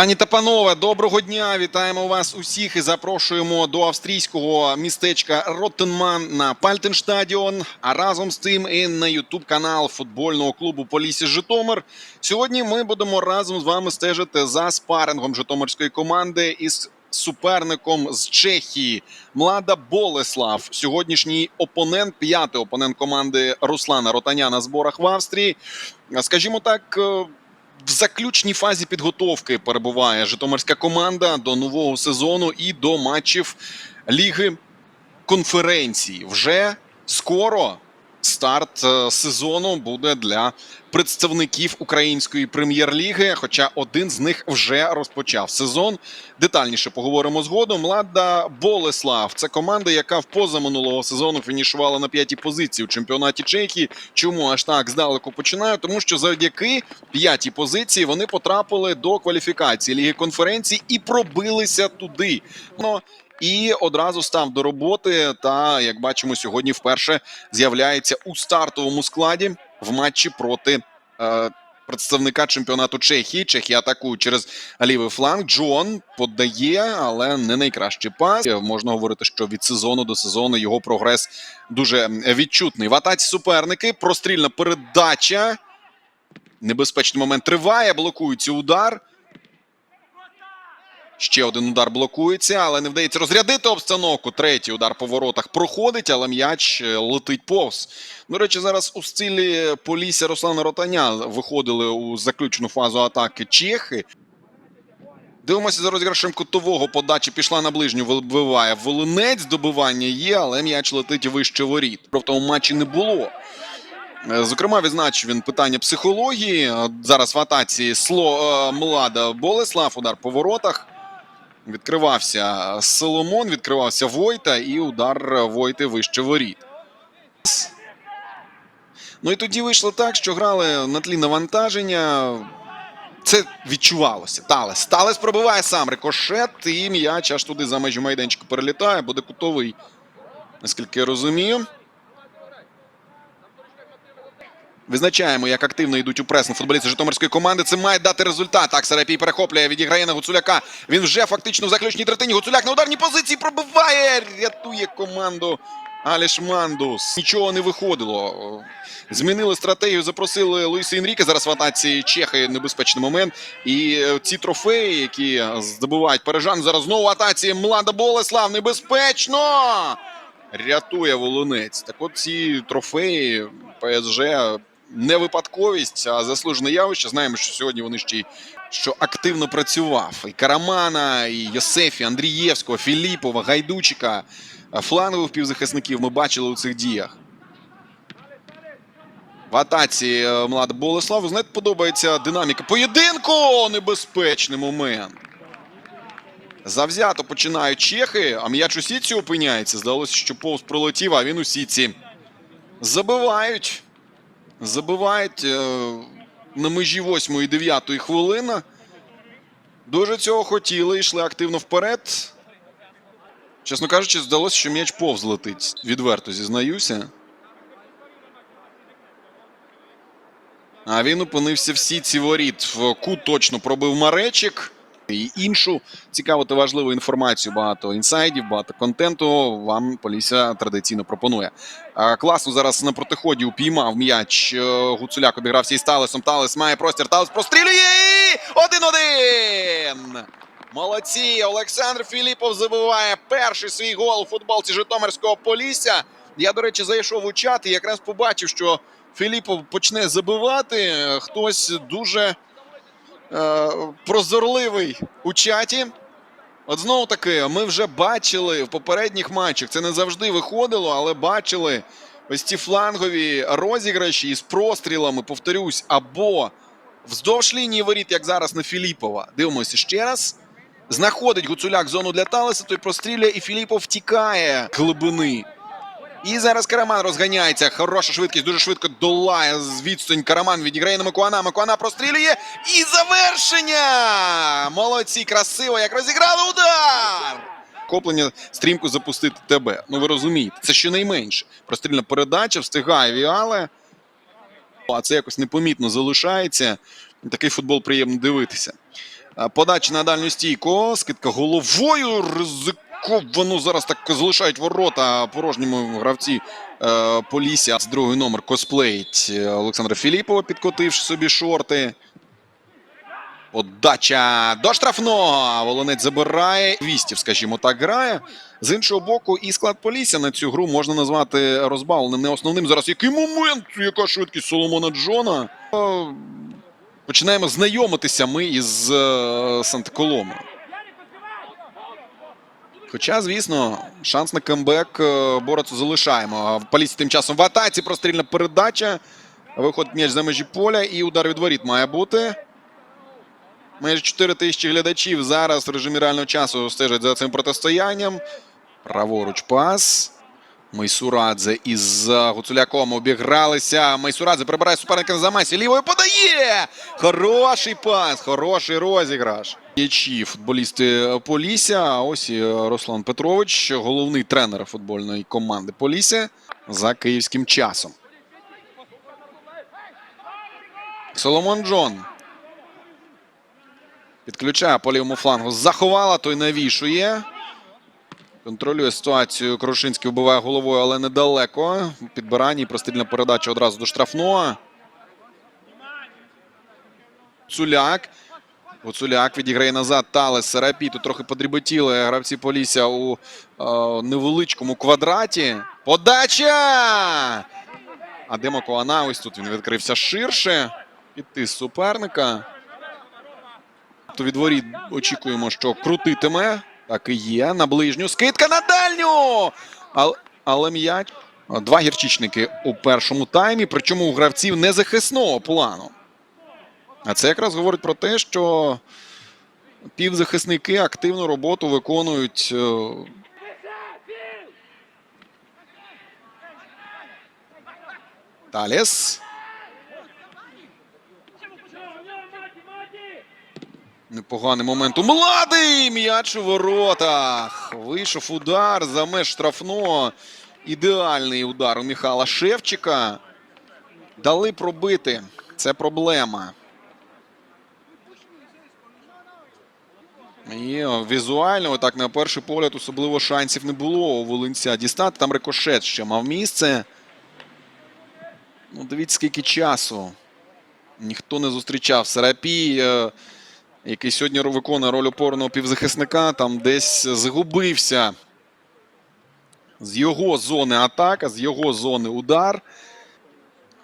Пані та панове, доброго дня! Вітаємо вас усіх і запрошуємо до австрійського містечка Роттенман на Пальтенштадіон, а разом з тим і на Ютуб канал футбольного клубу Полісі Житомир. Сьогодні ми будемо разом з вами стежити за спарингом Житомирської команди із суперником з Чехії Млада Болеслав. Сьогоднішній опонент, п'ятий опонент команди Руслана Ротаня на зборах в Австрії. Скажімо так. В заключній фазі підготовки перебуває Житомирська команда до нового сезону і до матчів Ліги конференції. Вже скоро старт е, сезону буде для представників української прем'єр-ліги. Хоча один з них вже розпочав сезон. Детальніше поговоримо згодом. Лада Болеслав це команда, яка в позаминулого сезону фінішувала на п'ятій позиції у чемпіонаті Чехії. Чому аж так здалеку починаю? Тому що завдяки п'ятій позиції вони потрапили до кваліфікації Ліги конференції і пробилися туди. І одразу став до роботи. Та як бачимо, сьогодні вперше з'являється у стартовому складі в матчі проти е, представника чемпіонату Чехії. Чехія атакують через лівий фланг. Джон подає, але не найкращий пас. Можна говорити, що від сезону до сезону його прогрес дуже відчутний. В атаці суперники. Прострільна передача. Небезпечний момент триває. Блокується удар. Ще один удар блокується, але не вдається розрядити обстановку. Третій удар по воротах проходить, але м'яч е, летить повз. До речі, зараз у стилі Полісся Руслана Ротаня виходили у заключну фазу атаки чехи. Дивимося за розіграшем кутового. Подача пішла на ближню, вибиває волинець. Добивання є, але м'яч летить вище воріт. Про в тому матчі не було. Е, Зокрема, відзначив він питання психології. Е, Зараз в атаці Сло Млада Болеслав, удар по воротах. Відкривався Соломон, відкривався Войта, і удар Войти вище воріт. Ну і тоді вийшло так, що грали на тлі навантаження. Це відчувалося. Талес. Талес пробиває сам рикошет, і м'яч аж туди за межі майданчика перелітає, буде кутовий, наскільки я розумію. Визначаємо, як активно йдуть у пресинг футболісти Житомирської команди. Це має дати результат. Так, Серапій перехоплює, відіграє на Гуцуляка. Він вже фактично в заключній третині. Гуцуляк на ударній позиції пробиває. Рятує команду Аліш Мандус. Нічого не виходило. Змінили стратегію, запросили Луїса Інріке. Зараз в атаці Чехи небезпечний момент. І е, ці трофеї, які здобувають парижан, зараз знову в атаці Млада Болеслав. Небезпечно! Рятує Волонець. Так от ці трофеї ПСЖ не випадковість, а заслужене явище. Знаємо, що сьогодні вони ще й що активно працював. І Карамана, і Йосефі, Андрієвського, Філіпова, Гайдучика, флангових півзахисників ми бачили у цих діях. В атаці е, Млада Болеслав. Ви знаєте, подобається динаміка поєдинку. Небезпечний момент. Завзято починають чехи, а м'яч у сітці опиняється. Здалося, що повз пролетів, а він у сітці. Забивають. Забивають е, на межі 8 і 9 хвилини. Дуже цього хотіли, йшли активно вперед. Чесно кажучи, здалося, що м'яч повз летить. Відверто зізнаюся. А він опинився в сітці воріт. В кут точно пробив Маречик. І іншу цікаву та важливу інформацію. Багато інсайдів, багато контенту вам Полісся традиційно пропонує. Класно зараз на протиході упіймав м'яч. е, Гуцуляк обігрався із Талесом. Талес має простір. Талес прострілює! Один-один! Молодці! Олександр Філіпов забиває перший свій гол у футболці Житомирського Полісся. Я, до речі, зайшов у чат і якраз побачив, що Філіпов почне забивати. Хтось дуже е, прозорливий у чаті. От знову таки, ми вже бачили в попередніх матчах. Це не завжди виходило, але бачили ось ці флангові розіграші із прострілами, повторюсь, або вздовж лінії воріт, як зараз на Філіпова. Дивимося ще раз. Знаходить Гуцуляк зону для Талеса, той прострілює, і Філіпов втікає глибини. І зараз Караман розганяється. Хороша швидкість, дуже швидко долає з відстань. Караман відіграє на Макуана. Макуана прострілює. І завершення! Молодці, красиво, як розіграли удар! Коплення стрімко запустити тебе. Ну ви розумієте, це щонайменше. Прострільна передача, встигає Віале. А це якось непомітно залишається. Такий футбол приємно дивитися. Е, Подача на дальню стійку. Скидка головою. Ризиковано зараз так залишають ворота порожніми гравці е, Полісся. З другий номер косплеїть е, Олександра Філіпова, підкотивши собі шорти. Подача до штрафного. Волонець забирає. Вістів, скажімо так, грає. З іншого боку, і склад Полісся на цю гру можна назвати розбавленим, не основним. Зараз який момент, яка швидкість Соломона Джона. Е, Починаємо знайомитися ми із е, Санта-Коломою. Хоча, звісно, шанс на камбек е, Борацу залишаємо. Поліці тим часом в атаці прострільна передача. Виходить м'яч за межі поля і удар від воріт має бути. Майже 4 тисячі глядачів зараз в режимі реального часу стежать за цим протистоянням. Праворуч пас. Майсурадзе із Гуцуляком обігралися. Майсурадзе прибирає суперника на замасі. Лівою подає! Хороший пас, хороший розіграш. Ячі футболісти Полісся. Ось і Руслан Петрович, головний тренер футбольної команди Полісся за київським часом. Соломон Джон. Підключає по лівому флангу. Заховала, той навішує. Контролює ситуацію. Крушинський вбиває головою, але недалеко. Підбирання і прострільна передача одразу до штрафного. Цуляк. Гуцуляк відіграє назад. Талес Серапі. Тут трохи подріботіли гравці Полісся у е, невеличкому квадраті. Подача! А Демо Коана ось тут він відкрився ширше. Піти з суперника. То від воріт очікуємо, що крутитиме. Так і є. На ближню. Скидка на дальню! Але, але м'яч. Два гірчичники у першому таймі, причому у гравців незахисного плану. А це якраз говорить про те, що півзахисники активну роботу виконують. е, Таліс. Непоганий момент у Младий! М'яч у воротах. Вийшов удар за меж штрафного. Ідеальний удар у Михайла Шевчика. Дали пробити. Це проблема. І візуально, так на перший погляд, особливо шансів не було у Волинця дістати. Там рикошет ще мав місце. Ну, дивіться, скільки часу. Ніхто не зустрічав. Серапій, е, який сьогодні виконує роль опорного півзахисника, там десь згубився. З його зони атака, з його зони удар.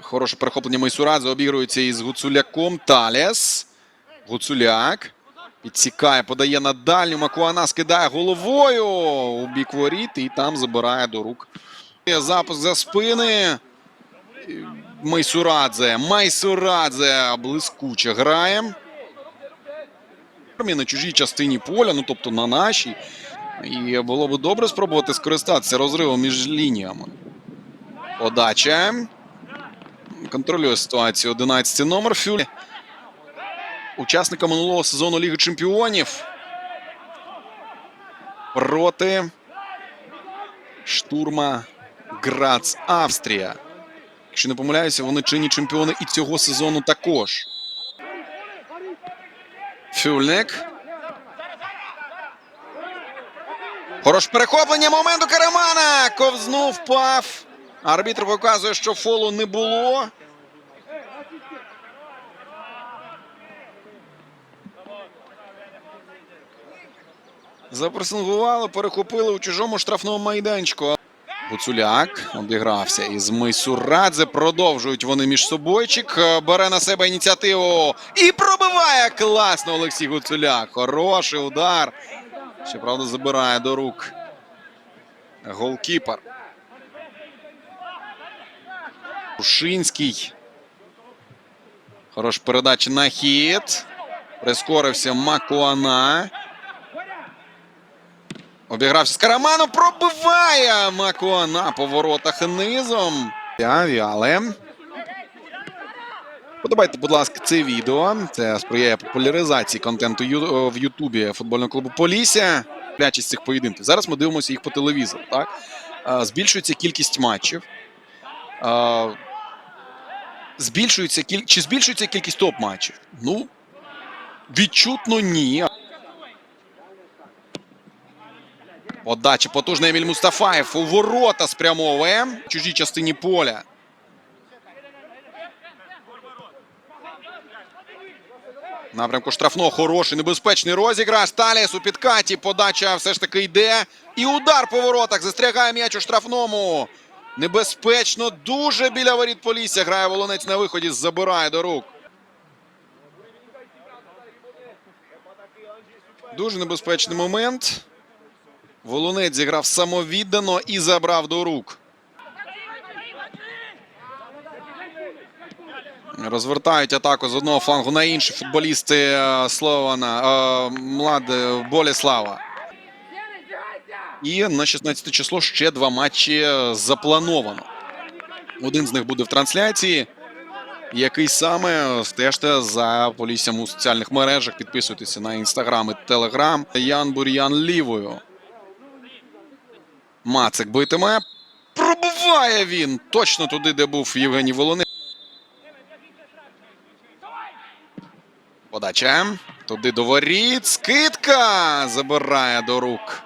Хороше перехоплення Майсурадзе обігрується із Гуцуляком. Таліс. Гуцуляк. Підсікає, подає на дальню. Макуана скидає головою у бік воріт і там забирає до рук. Запуск за спини. Майсурадзе. Майсурадзе блискуче грає. На чужій частині поля, ну тобто на нашій. І було б добре спробувати скористатися розривом між лініями. Подача. Контролює ситуацію 11 номер Фюль. Учасника минулого сезону Ліги Чемпіонів. Проти штурма Грац Австрія. Якщо не помиляюся, вони чинні чемпіони і цього сезону також. Фюльник. Хорош перехоплення моменту Карамана. Ковзнув, впав. Арбітр показує, що фолу не було. Запресингували, перехопили у чужому штрафному майданчику. Гуцуляк обігрався із Мейсурадзе. Продовжують вони між собойчик. Бере на себе ініціативу і пробиває класно Олексій Гуцуляк. Хороший удар. Щоправда, забирає до рук голкіпер. Рушинський. Хорош передача на хід. Прискорився Макуана. Обігрався з Караманом. Пробиває Макуана по воротах низом. Але. Подобайте, будь ласка, це відео. Це сприяє популяризації контенту в Ютубі футбольного клубу Полісся. Плячість цих поєдинків. Зараз ми дивимося їх по телевізору. Так? Збільшується кількість матчів. Збільшується кіль... Чи збільшується кількість топ-матчів? Ну, Відчутно ні. Подача потужна Еміль Мустафаєв у ворота спрямовує в чужій частині поля. Напрямку штрафного хороший, небезпечний розіграш. Таліс у підкаті. Подача все ж таки йде. І удар по воротах. Застрягає м'яч у штрафному. Небезпечно. Дуже біля воріт Полісся. Грає Волонець на виході. Забирає до рук. Дуже небезпечний момент. Волонець зіграв самовіддано і забрав до рук. Розвертають атаку з одного флангу на інший футболісти е, Слована е, Млад е, Боліслава. І на 16 число ще два матчі заплановано. Один з них буде в трансляції. Який саме стежте за поліссям у соціальних мережах. Підписуйтеся на інстаграм і телеграм. Ян Бур'ян лівою. Мацик битиме. Пробиває він точно туди, де був Євгеній Волонець. Подача. Туди до воріт. Скидка. Забирає до рук.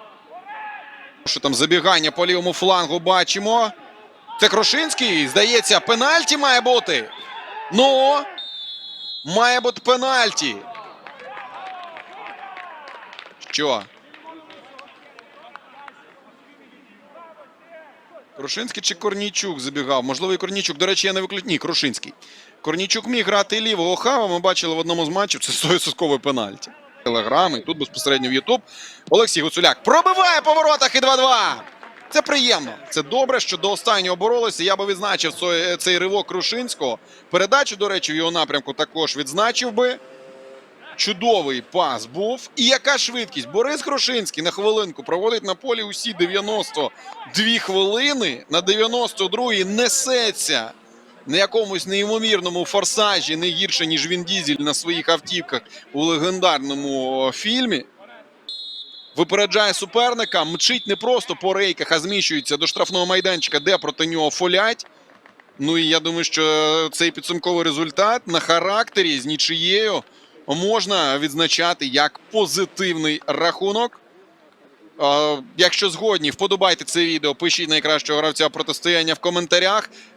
Що там забігання по лівому флангу бачимо. Це Крошинський. Здається, пенальті має бути. Ну, має бути пенальті. Що? Крушинський чи Корнійчук забігав? Можливо, і Корнійчук. До речі, я не виключ... Ні, Крушинський. Корнійчук міг грати лівого хава. Ми бачили в одному з матчів. Це 100% пенальті. Телеграм тут безпосередньо в Ютуб. Олексій Гуцуляк пробиває по воротах і 2-2. Це приємно. Це добре, що до останнього боролися. Я би відзначив цей ривок Крушинського. Передачу, до речі, в його напрямку також відзначив би. Чудовий пас був. І яка швидкість? Борис Крушинський на хвилинку проводить на полі усі 92 хвилини. На 92-й несеться на якомусь неймовірному форсажі, не гірше, ніж він Дізель на своїх автівках у легендарному фільмі. Випереджає суперника, мчить не просто по рейках, а зміщується до штрафного майданчика, де проти нього фолять. Ну і я думаю, що цей підсумковий результат на характері з нічиєю можна відзначати як позитивний рахунок. Е, Якщо згодні, вподобайте це відео, пишіть найкращого гравця протистояння в коментарях.